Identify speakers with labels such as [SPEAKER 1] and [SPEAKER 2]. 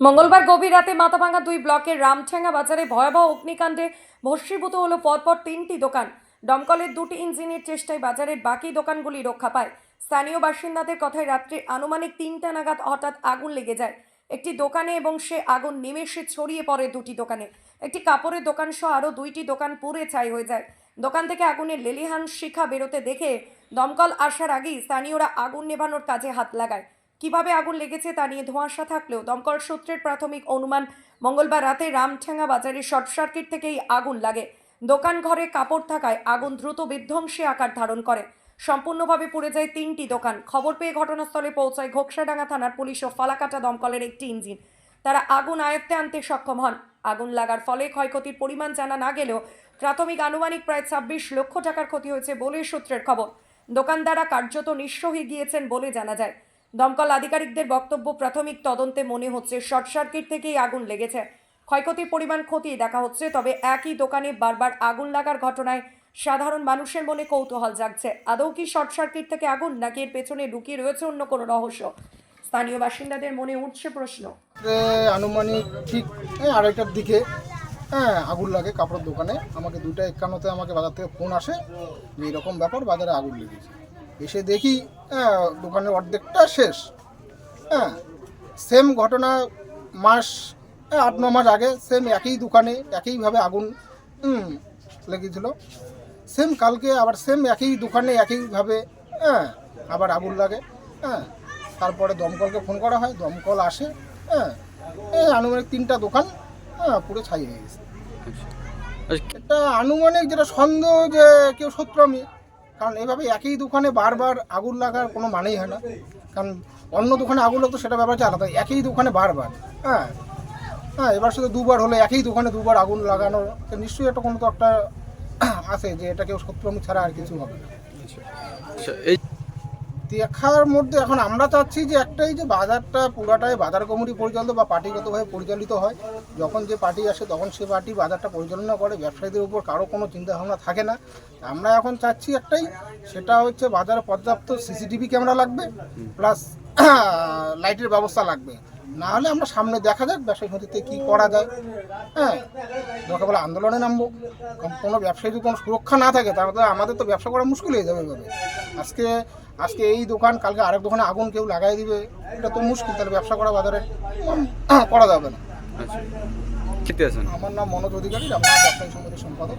[SPEAKER 1] মঙ্গলবার গভীর রাতে মাথাভাঙা দুই ব্লকের রামঠেঙ্গা বাজারে ভয়াবহ অগ্নিকাণ্ডে ভস্মীভূত হলো পরপর তিনটি দোকান। দমকলের দুটি ইঞ্জিনের চেষ্টায় বাজারের বাকি দোকানগুলি রক্ষা পায়। স্থানীয় বাসিন্দাদের কথায় রাত্রি আনুমানিক তিনটা নাগাদ হঠাৎ আগুন লেগে যায়। একটি দোকানে এবং সে আগুন নিমেষে ছড়িয়ে পড়ে দুটি দোকানে। একটি কাপড়ের দোকান সহ আরও দুইটি দোকান পুড়ে ছাই হয়ে যায়। দোকান থেকে আগুনের লেলিহান শিখা বেরোতে দেখে দমকল আসার আগেই স্থানীয়রা আগুন নেভানোর কাজে হাত লাগায়। কীভাবে আগুন লেগেছে তা নিয়ে ধোঁয়াশা থাকলেও দমকল সূত্রের প্রাথমিক অনুমান মঙ্গলবার রাতে রামঠেঙ্গা বাজারে শর্ট সার্কিট থেকেই আগুন লাগে। দোকান ঘরে কাপড় থাকায় আগুন দ্রুত বিধ্বংসী আকার ধারণ করে। সম্পূর্ণভাবে পুড়ে যায় তিনটি দোকান। খবর পেয়ে ঘটনাস্থলে পৌঁছায় ঘোকসাডাঙ্গা থানার পুলিশ ও ফালাকাটা দমকলের একটি ইঞ্জিন। তারা আগুন আয়ত্তে আনতে সক্ষম হন। আগুন লাগার ফলে ক্ষয়ক্ষতির পরিমাণ জানা না গেলেও প্রাথমিক আনুমানিক প্রায় ছাব্বিশ লক্ষ টাকার ক্ষতি হয়েছে বলে সূত্রের খবর। দোকানদাররা কার্যত নিঃস্ব হয়ে গিয়েছেন বলে জানা যায়। দমকল আধিকারিকদের বক্তব্য প্রাথমিক তদন্তে মনে হচ্ছে শর্ট সার্কিট থেকেই আগুন লেগেছে। ক্ষয়ক্ষতির পরিমাণ খতিয়ে দেখা হচ্ছে, তবে একই দোকানে বারবার আগুন লাগার ঘটনায় সাধারণ মানুষের মনে কৌতূহল জাগছে। আদৌ কি শর্ট সার্কিট থেকে আগুন, নাকি এর পেছনে লুকিয়ে রয়েছে অন্য কোনো রহস্য? স্থানীয় বাসিন্দাদের মনে উঠছে প্রশ্ন।
[SPEAKER 2] আনুমানিক ঠিক আড়াইটার দিকে হ্যাঁ আগুন লাগে কাপড়ের দোকানে। আমাকে দুটা একান্নতে আমাকে বাজার থেকে ফোন আসে এরকম ব্যাপার বাজারে আগুন লেগেছে। এসে দেখি হ্যাঁ দোকানের অর্ধেকটা শেষ। হ্যাঁ সেম ঘটনা মাস হ্যাঁ, আট ন মাস আগে সেম একই দোকানে একইভাবে আগুন লেগেছিল। সেম কালকে আবার সেম একই দোকানে একইভাবে হ্যাঁ আবার আগুন লাগে হ্যাঁ তারপরে দমকলকে ফোন করা হয় দমকল আসে হ্যাঁ এই আনুমানিক তিনটা দোকান হ্যাঁ পুরো ছাই হয়ে গেছে।
[SPEAKER 3] আচ্ছা,
[SPEAKER 2] এটা আনুমানিক যেটা সন্দেহ যে কেউ শত্রু আমি কারণ এইভাবে একই দোকানে বারবার আগুন লাগার কোনো মানেই হয় না। কারণ অন্য দোকানে আগুন লাগতো সেটা ব্যাপার হচ্ছে আলাদা একই দোকানে বারবার। হ্যাঁ হ্যাঁ এবার শুধু দুবার হলে একই দোকানে দুবার আগুন লাগানো তো নিশ্চয়ই একটা কোনো তো একটা আছে যে এটা কেউ শত্রুমি ছাড়া আর কিছু হবে না।
[SPEAKER 3] আচ্ছা, এই
[SPEAKER 2] দেখার মধ্যে এখন আমরা চাচ্ছি যে একটাই যে বাজারটা পুরাটাই বাজার কমিটি পরিচালিত বা পার্টিগতভাবে পরিচালিত হয়। যখন যে পার্টি আসে তখন সে পার্টি বাজারটা পরিচালনা করে। ব্যবসায়ীদের উপর কারও কোনো চিন্তাভাবনা থাকে না। আমরা এখন চাচ্ছি একটাই সেটা হচ্ছে বাজারে পর্যাপ্ত সিসিটিভি ক্যামেরা লাগবে প্লাস লাইটের ব্যবস্থা লাগবে। না হলে আমরা সামনে দেখা যাক ব্যবসায়ী সমিতিতে কী করা যায়। হ্যাঁ? দরকার বলে আন্দোলনে নামবো। কারণ কোনো ব্যবসায়ী যদি কোনো সুরক্ষা না থাকে তাহলে আমাদের তো ব্যবসা করা মুশকিল হয়ে যাবে এভাবে। আজকে আজকে এই দোকান কালকে আরেক দোকানে আগুন কেউ লাগাই দিবে এটা তো মুশকিল তাহলে ব্যবসা করা বাজারে করা যাবে না।
[SPEAKER 3] আচ্ছা।
[SPEAKER 2] আমার নাম মনোজ অধিকারী আপনার ব্যবসায়ী সমিতির সম্পাদক।